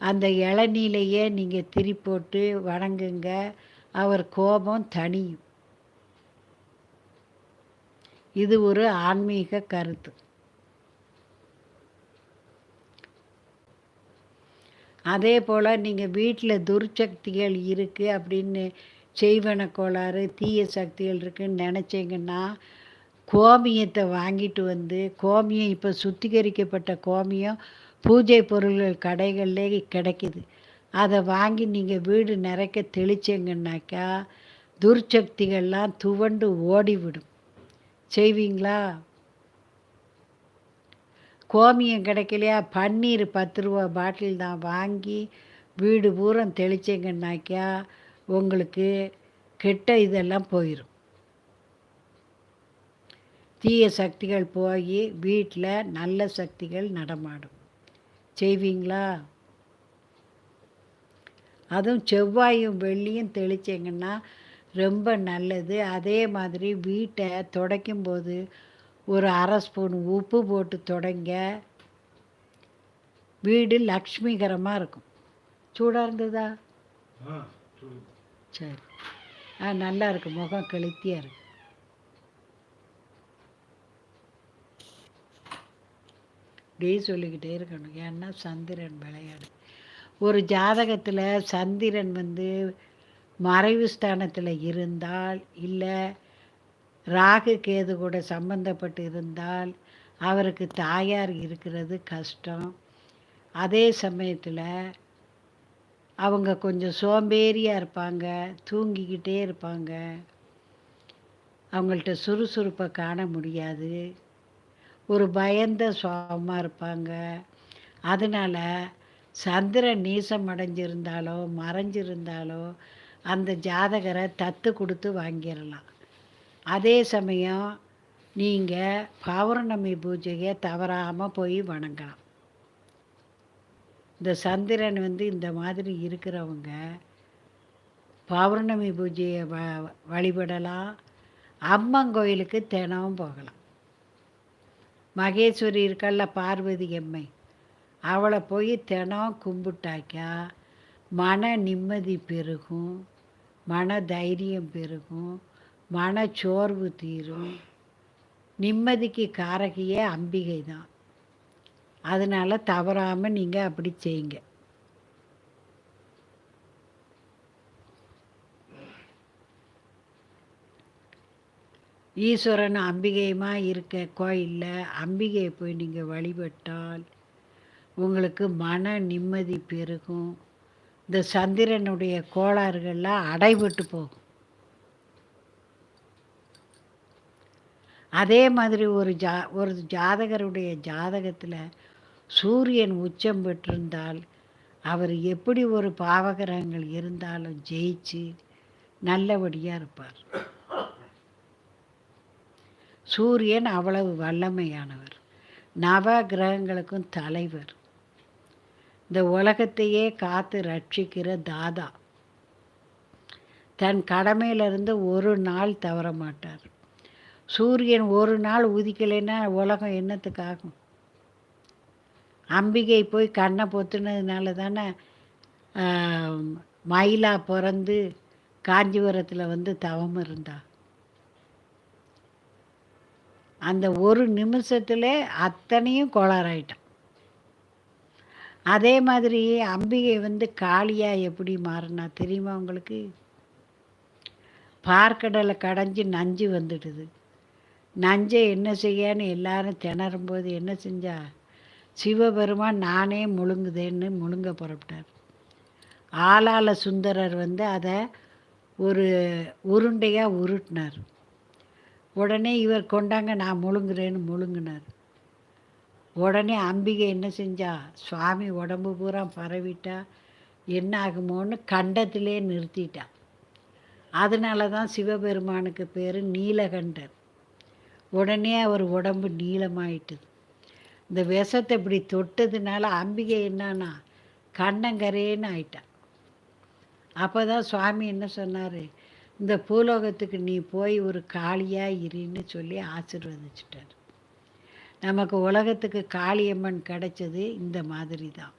அந்த இளநிலையே நீங்கள் திரி போட்டு வணங்குங்க. அவர் கோபம் தனியும் இது ஒரு ஆன்மீக கருத்து. அதே போல் நீங்கள் வீட்டில் துர்ச்சக்திகள் இருக்குது அப்படின்னு செய்வன கோளாறு தீய சக்திகள் இருக்குன்னு நினச்சிங்கன்னா கோமியத்தை வாங்கிட்டு வந்து கோமியம் இப்போ சுத்திகரிக்கப்பட்ட கோமியம் பூஜை பொருள்கள் கடைகள்லே கிடைக்குது. அதை வாங்கி நீங்கள் வீடு நிறைக்க தெளிச்சிங்கன்னாக்கா துர்ச்சக்திகள்லாம் துவண்டு ஓடிவிடும். செய்வீங்களா? கோமியம் கிடைக்கலையா? பன்னீர் பத்து ரூபா பாட்டில் தான் வாங்கி வீடு பூரம் தெளிச்சிங்கன்னாக்கா உங்களுக்கு கெட்ட இதெல்லாம் போயிடும் தீய சக்திகள் போய் வீட்டில் நல்ல சக்திகள் நடமாடும். செய்வீங்களா? அதுவும் செவ்வாயும் வெள்ளியும் தெளிச்சிங்கன்னா ரொம்ப நல்லது. அதே மாதிரி வீட்டை துடைக்கும்போது ஒரு அரை ஸ்பூன் உப்பு போட்டு தொடங்க. வீடு லக்ஷ்மிகரமாக இருக்கும். சூடாக இருந்ததா? சரி. ஆ நல்லா இருக்கு. முகம் கெளுத்தியாக இருக்கு. இப்படியே சொல்லிக்கிட்டே இருக்கணும். ஏன்னா சந்திரன் விளையாடு. ஒரு ஜாதகத்தில் சந்திரன் வந்து மறைவு ஸ்தானத்தில் இருந்தால் இல்லை ராகு கேது கூட சம்பந்தப்பட்டு இருந்தால் அவருக்கு தாயார் இருக்கிறது கஷ்டம். அதே சமயத்தில் அவங்க கொஞ்சம் சோம்பேறியாக இருப்பாங்க தூங்கிக்கிட்டே இருப்பாங்க. அவங்கள்ட்ட சுறுசுறுப்பை காண முடியாது. ஒரு பயந்த சுவாபமாக இருப்பாங்க. அதனால் சந்திரன் நீசம் அடைஞ்சிருந்தாலோ மறைஞ்சிருந்தாலோ அந்த ஜாதகரை தத்து கொடுத்து வாங்கிடலாம் அதே சமயம் நீங்கள் பௌர்ணமி பூஜையை தவறாமல் போய் வணங்கலாம். இந்த சந்திரன் வந்து இந்த மாதிரி இருக்கிறவங்க பௌர்ணமி பூஜையை வ வழிபடலாம். அம்மன் கோயிலுக்கு தினமும் போகலாம். மகேஸ்வரி இருக்கல்ல பார்வதி எம்மை அவளை போய் தினம் கும்பிட்டாக்கா மன நிம்மதி பெருகும் மன தைரியம் பெருகும் மன சோர்வு தீரும். நிம்மதிக்கு காரகியே அம்பிகை தான் அதனால் தவறாமல் நீங்கள் அப்படி செய்யுங்க. ஈஸ்வரன் அம்பிகையுமா இருக்க கோயிலில் அம்பிகையை போய் நீங்கள் வழிபட்டால் உங்களுக்கு மன நிம்மதி பெருகும். இந்த சந்திரனுடைய கோளாறுகள்லாம் அடைபட்டு போகும். அதே மாதிரி ஒரு ஜா ஒரு ஜாதகருடைய ஜாதகத்தில் சூரியன் உச்சம் பெற்றிருந்தால் அவர் எப்படி ஒரு பாவகிரகங்கள் இருந்தாலும் ஜெயிச்சு நல்லபடியாக இருப்பார். சூரியன் அவ்வளவு வல்லமையானவர். நவ கிரகங்களுக்கும் தலைவர். இந்த உலகத்தையே காத்து ரட்சிக்கிற தாதா. தன் கடமையிலிருந்து ஒரு நாள் தவற மாட்டார். சூரியன் ஒரு நாள் உதிக்கலைன்னா உலகம் என்னத்துக்காகும் அம்பிகை போய் கண்ணை பொத்துனதுனால தானே மயிலா பிறந்து காஞ்சிபுரத்தில் வந்து தவம் இருந்தாள் அந்த ஒரு நிமிஷத்தில் அத்தனையும் கோளாறாயிட்டான் அதே மாதிரி அம்பிகை வந்து காளியாக எப்படி மாறினா தெரியுமா உங்களுக்கு? பார்க்கடலை கடைஞ்சி நஞ்சு வந்துடுது. நஞ்சை என்ன செய்யன்னு எல்லாரும் திணறும்போது என்ன செஞ்சா? சிவபெருமான் நானே முழுங்குதேன்னு முழுங்க புறப்பட்டார். ஆளாள சுந்தரர் வந்து அதை ஒரு உருண்டையாக உருட்டினார். உடனே இவர் கொண்டாங்க நான் முழுங்குறேன்னு முழுங்கினார். உடனே அம்பிகை என்ன செஞ்சா சுவாமி உடம்பு பூரா பரவிட்டா என்ன ஆகுமோன்னு கண்டத்திலே நிறுத்திட்டா. அதனால தான் சிவபெருமானுக்கு பேர் நீலகண்டர் உடனே அவர் உடம்பு நீளமாயிட்டுது. இந்த விஷத்தை இப்படி தொட்டதுனால அம்பிகை என்னன்னா கண்ணங்கரேன்னு ஆயிட்டா. அப்போ தான் சுவாமி என்ன சொன்னார் இந்த பூலோகத்துக்கு நீ போய் ஒரு காளியாக இருன்னு சொல்லி ஆசிர்வதிச்சிட்டார். நமக்கு உலகத்துக்கு காளியம்மன் கிடைச்சது இந்த மாதிரி தான்